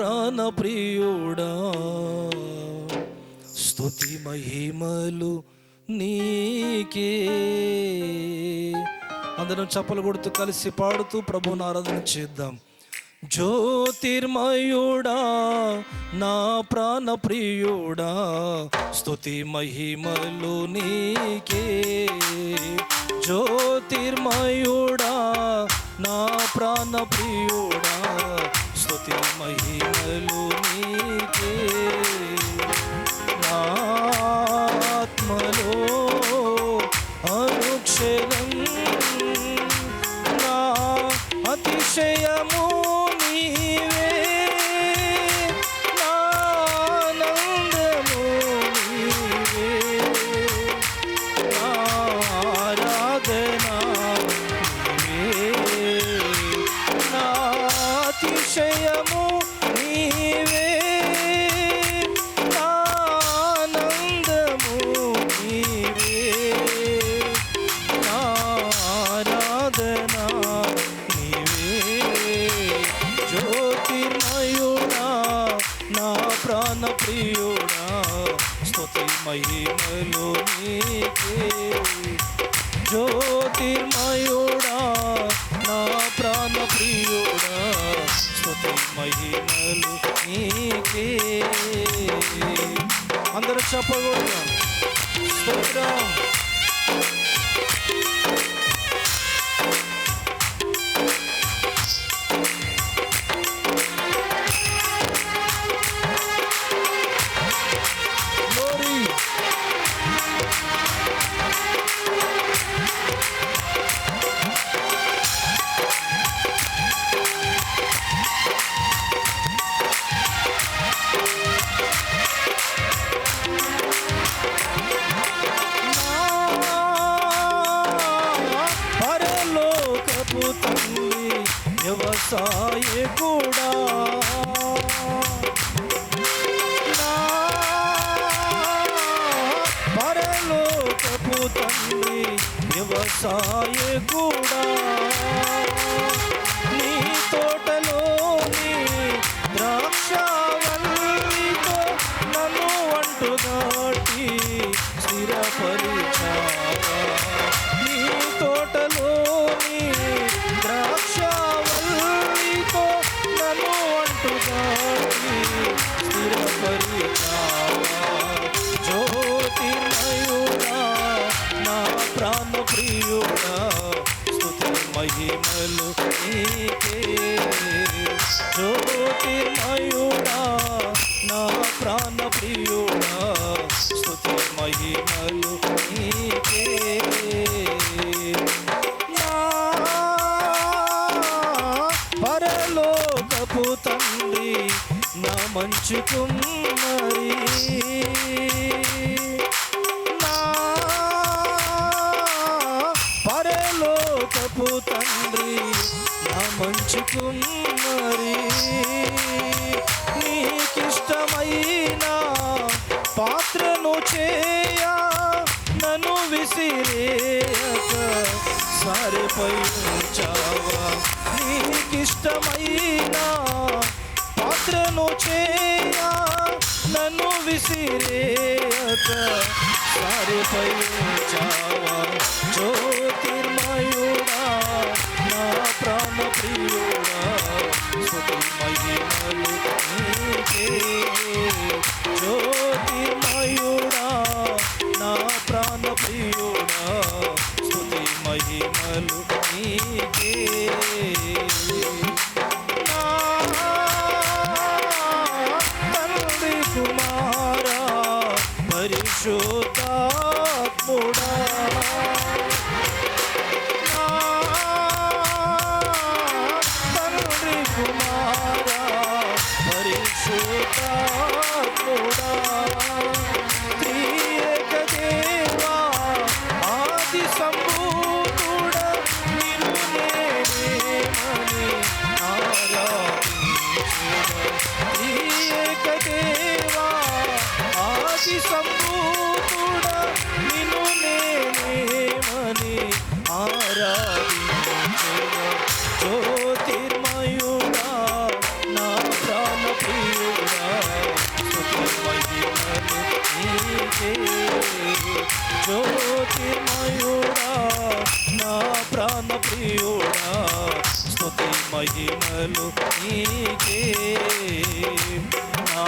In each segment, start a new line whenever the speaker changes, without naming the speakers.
ప్రాణ ప్రియుడా. స్తుతి మహిమలు నీకే. అందరం చప్పలు కొడుతూ కలిసి పాడుతూ ప్రభు ఆరాధన చేద్దాం. జ్యోతిర్మయుడా నా ప్రాణ ప్రియుడా స్తుతి మహిమలు నీకే. జ్యోతిర్మయుడా నా ప్రాణప్రియుడా స్తుతి మహిమలు నీకే. ప్రాణ ప్రియుడా స్తుతి మహిమలు నీకే జ్యోతిర్మయుడా నా ప్రాణ ప్రియుడా స్తుతి మహిమలు నీకే అందరూ చెప్పకూడదు స్తోత్రం కూడా. నా పరలోకపు తండ్రి వ్యవసాయ కూడా. మంచు కుమ్మరి నా పరలోకపు తండ్రి నా మంచు కుమ్మరి నీకిష్టమైన పాత్రను చేయ నన్ను విసిరేయక. సారిపై ఉంచావా నీకిష్టమైన పాత్రను చేయ నన్ను విసిరేయక సారిపై ఉంచావా జ్యోతిర్మయుడా నా ప్రాణ ప్రియుడా శక్తి సంభూతుడా నిన్ను నేనేమని ఆరాధించిన జ్యోతిర్మయుడా నా ప్రాణ ప్రియుడా జ్యోతిర్మయుడా నా ప్రాణ ప్రియుడా స్తుతి మహిమలు నీకే నా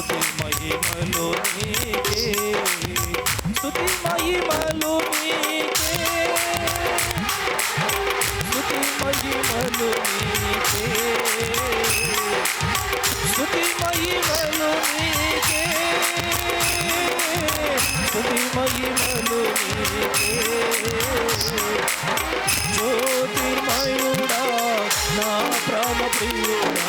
స్తుతి మహిమలో నీకే. స్తుతి మహిమలో నీకే. స్తుతి మహిమలు నీకే. స్తుతి మహిమలు నీకే. స్తుతి మహిమలు నీకే జ్యోతిర్మయుడా నా ప్రాణ ప్రియుడా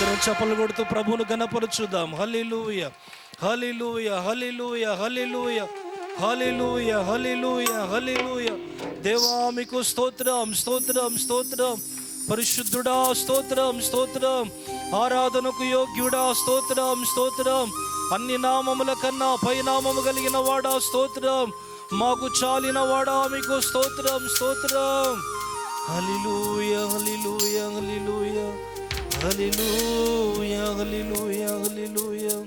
అందరం చప్పలు కొడుతూ ప్రభువును గణపరుచుదాం. Hallelujah hallelujah hallelujah hallelujah hallelujah hallelujah hallelujah దేవా మీకు స్తోత్రం స్తోత్రం స్తోత్రం. పరిశుద్ధుడా స్తోత్రం స్తోత్రం. ఆరాధనకు యోగ్యుడా స్తోత్రం స్తోత్రం. అన్ని నామముల కన్నా పైనామము కలిగిన వాడా స్తోత్రం. మాకు చాలిన వాడా మీకు స్తోత్రం స్తోత్రం. Hallelujah Hallelujah, hallelujah, hallelujah.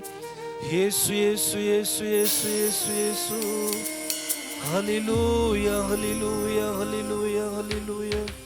Yesu, Yesu, Yesu, Yesu, Yesu, Yesu. Hallelujah, hallelujah, hallelujah, hallelujah.